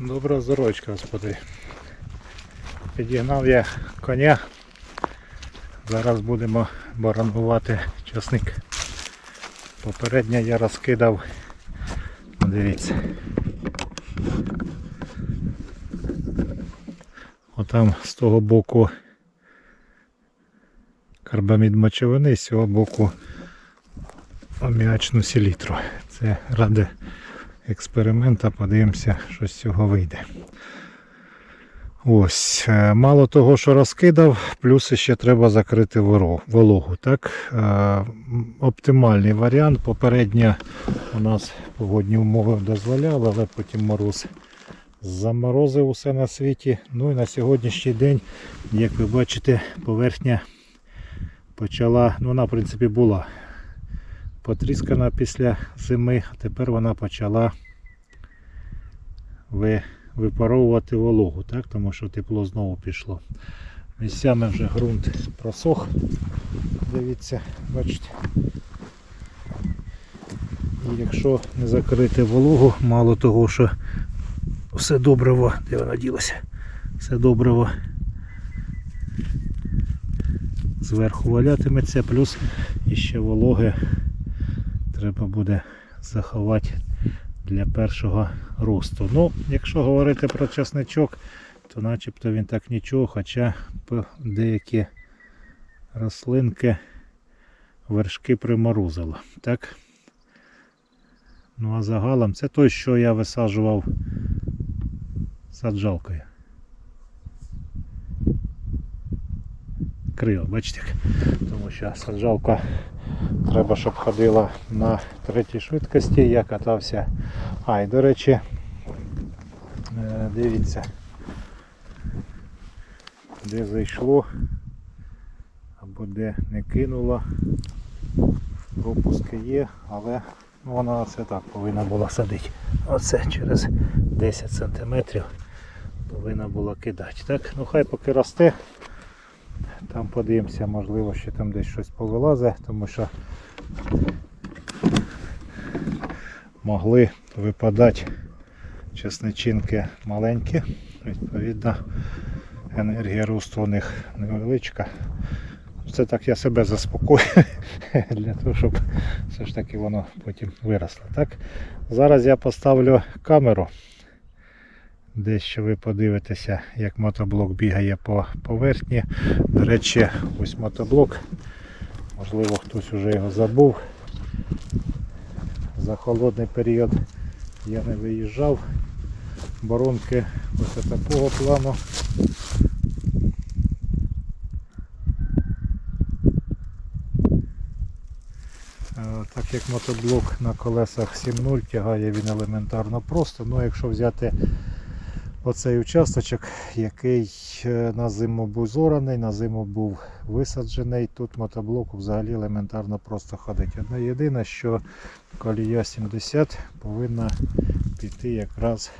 Добра здорочка, господи. Підігнав я коня. Зараз будемо баранувати часник. Попередньо я розкидав. Дивіться. Отам з того боку карбамід мочовини, з цього боку аміачну селітру. Це ради експеримента, подивимося, що з цього вийде. Ось, е, мало того, що розкидав, плюс ще треба закрити вологу. Так? Е, Оптимальний варіант. Попередньо у нас погодні умови дозволяли, але потім мороз заморозив усе на світі. Ну і на сьогоднішній день, як ви бачите, поверхня почала, ну вона в принципі була потріскана після зими, а тепер вона почала випаровувати вологу, так? тому що тепло знову пішло. Місцями вже ґрунт просох. Дивіться, бачите. І якщо не закрити вологу, мало того, що все добриво, де воно ділося, все добриво зверху валятиметься, плюс іще вологи треба буде заховати для першого росту. Ну, якщо говорити про часничок, то начебто він так нічого, хоча деякі рослинки вершки приморозило. Так? Ну а загалом це той, що я висаджував саджалкою. Криво, бачите? Тому що саджалка треба, щоб ходила на третій швидкості. Я катався. А, і до речі, е, дивіться, де зайшло або де не кинуло. Пропуски є, але вона це так повинна була садити. Оце через 10 см повинна була кидати. Так, ну хай поки росте. Там подивимося, можливо, ще там десь щось повилазить, тому що могли випадати чесничинки маленькі. Відповідно, енергія росту у них невеличка. Це так я себе заспокою для того, щоб все ж таки воно потім виросло. Так? Зараз я поставлю камеру. Дещо ви подивитеся, як мотоблок бігає по поверхні. До речі, ось мотоблок. Можливо, хтось вже його забув. За холодний період я не виїжджав. Боронки ось такого плану. Так як мотоблок на колесах 7.0 тягає він елементарно просто, ну якщо взяти оцей участочок, який е, на зиму був зораний, на зиму був висаджений, тут мотоблоку взагалі елементарно просто ходить. Одне єдине, що колія 70 повинна піти якраз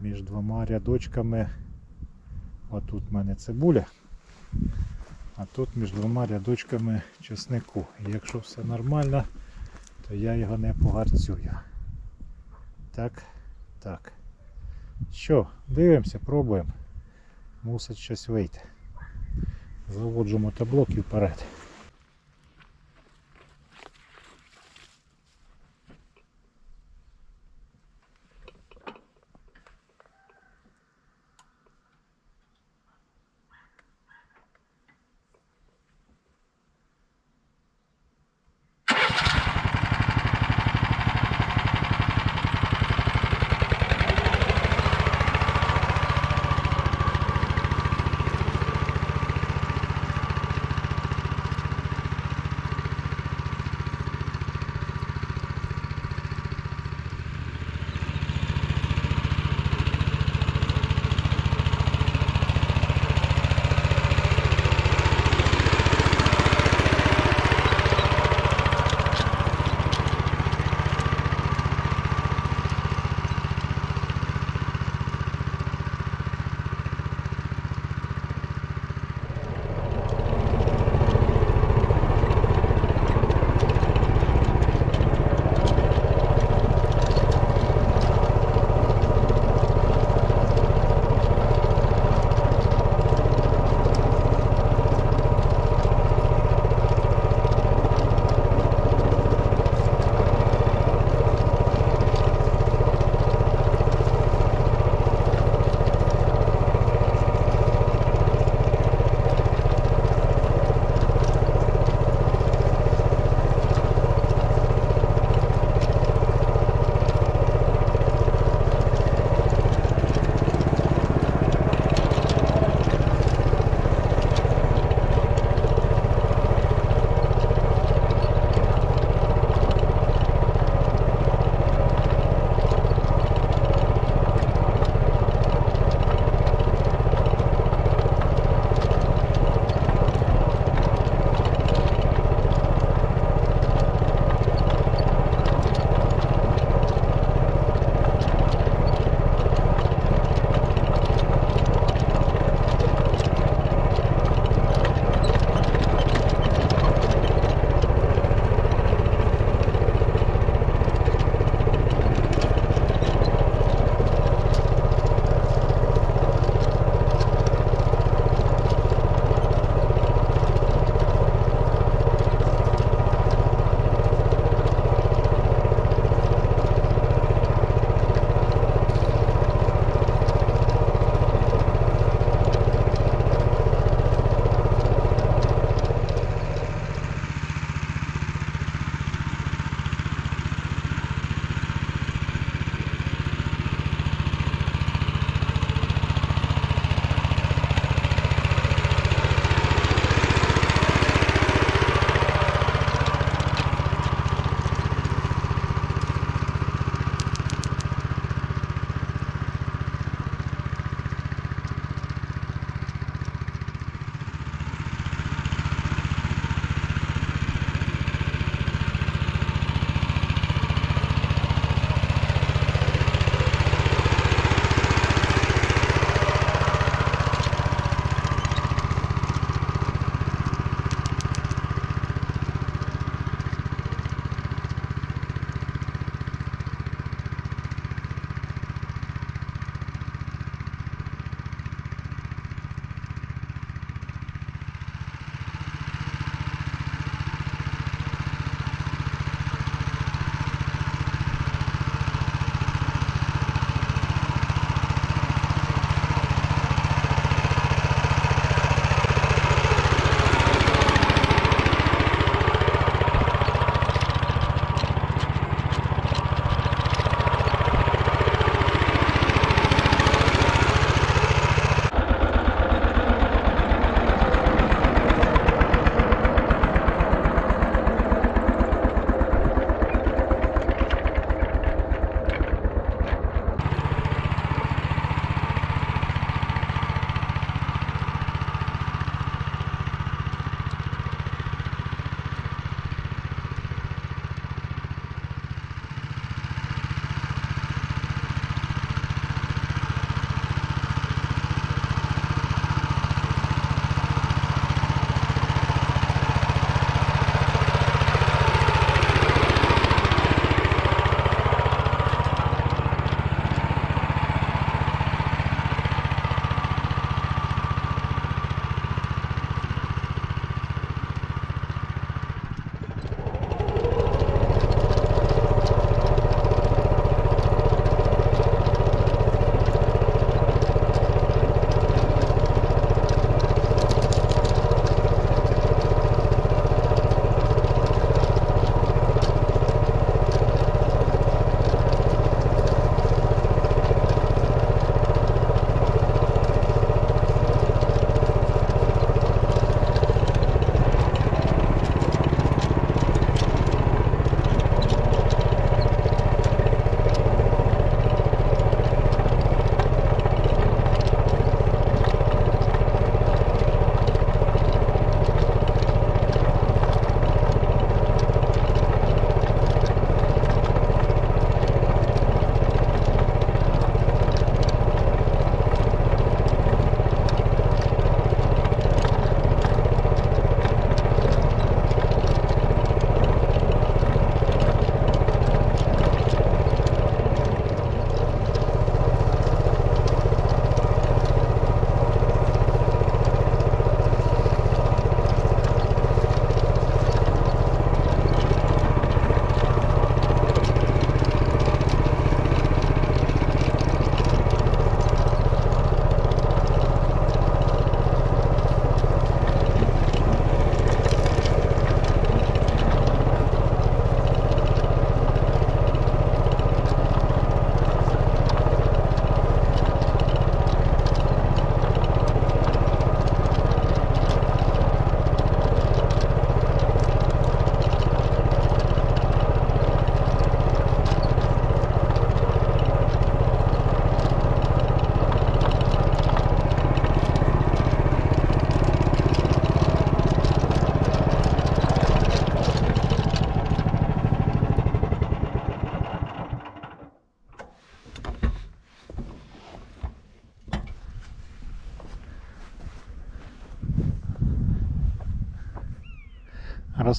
між двома рядочками. Отут в мене цибуля, а тут між двома рядочками чеснику. І якщо все нормально, то я його не погарцюю. Так, так. Що, дивимося, пробуємо. Мусить щось вийти. Заводжу мотоблок і вперед.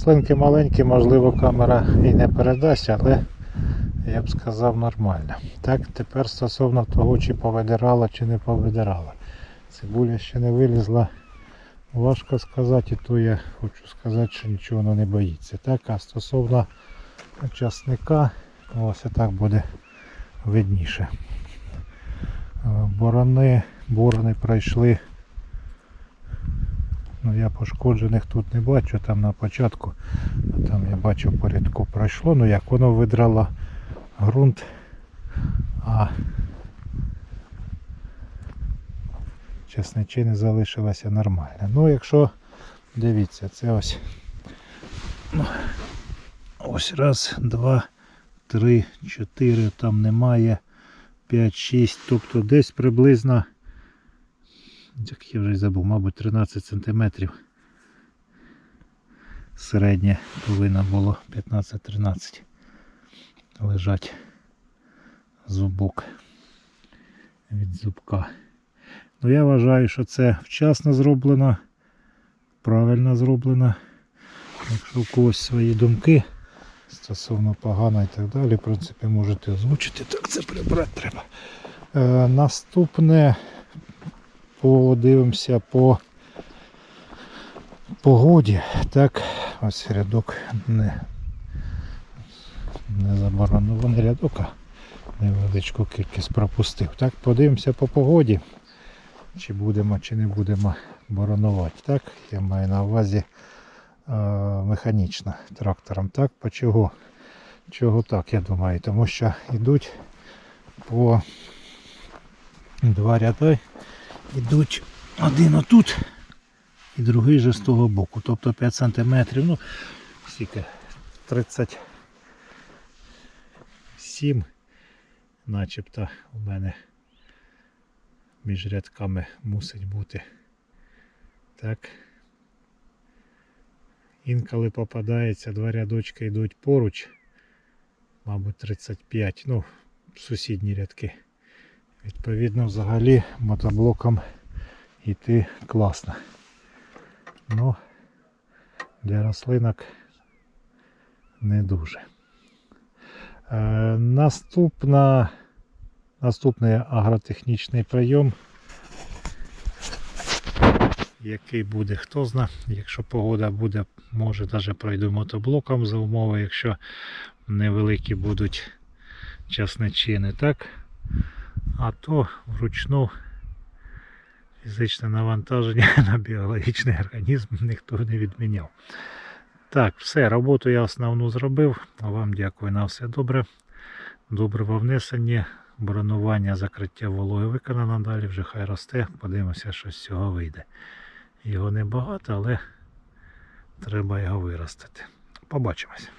Рослинки маленькі, можливо, камера і не передасть, але я б сказав нормально. Так, тепер стосовно того, чи повидирала, чи не повидирала. Цибуля ще не вилізла. Важко сказати, і то я хочу сказати, що нічого вона не боїться. Так, а стосовно часника, ось так буде видніше. Борони, борони пройшли. Ну я пошкоджених тут не бачу, там на початку, а там я бачу по рядку пройшло, ну як воно видрало ґрунт, а чесничини залишилося нормально. Ну якщо дивіться, це ось ну, ось раз, два, три, чотири, там немає. 5-6, тобто десь приблизно, як я вже й забув, мабуть 13 см. Середнє повинно було 15-13 лежать зубок від зубка. Ну я вважаю, що це вчасно зроблено, правильно зроблено. Якщо у когось свої думки стосовно погано і так далі, в принципі, можете озвучити. Так, це прибрати треба. Е, наступне подивимося по погоді. Так, ось рядок не, не заборонований рядок, а невеличку кількість пропустив. Так, подивимося по погоді. Чи будемо, чи не будемо боронувати. Так, я маю на увазі е, механічно трактором. Так, по чого? Чого так, я думаю, тому що йдуть по два ряди, йдуть один отут і другий же з того боку. Тобто 5 см, ну, скільки, 37, начебто у мене між рядками мусить бути. Так. Інколи попадається, два рядочки йдуть поруч, мабуть 35, ну, сусідні рядки. Відповідно, взагалі мотоблоком йти класно. Ну, для рослинок не дуже. Е, наступна, наступний агротехнічний прийом який буде, хто зна. Якщо погода буде, може навіть пройду мотоблоком за умови, якщо невеликі будуть часничини, так? А то вручну фізичне навантаження на біологічний організм ніхто не відміняв. Так, все, роботу я основну зробив. Вам дякую на все добре. Доброго внесення, бронування, закриття вологи виконано. Далі вже хай росте. Подивимося, що з цього вийде. Його небагато, але треба його виростити. Побачимось.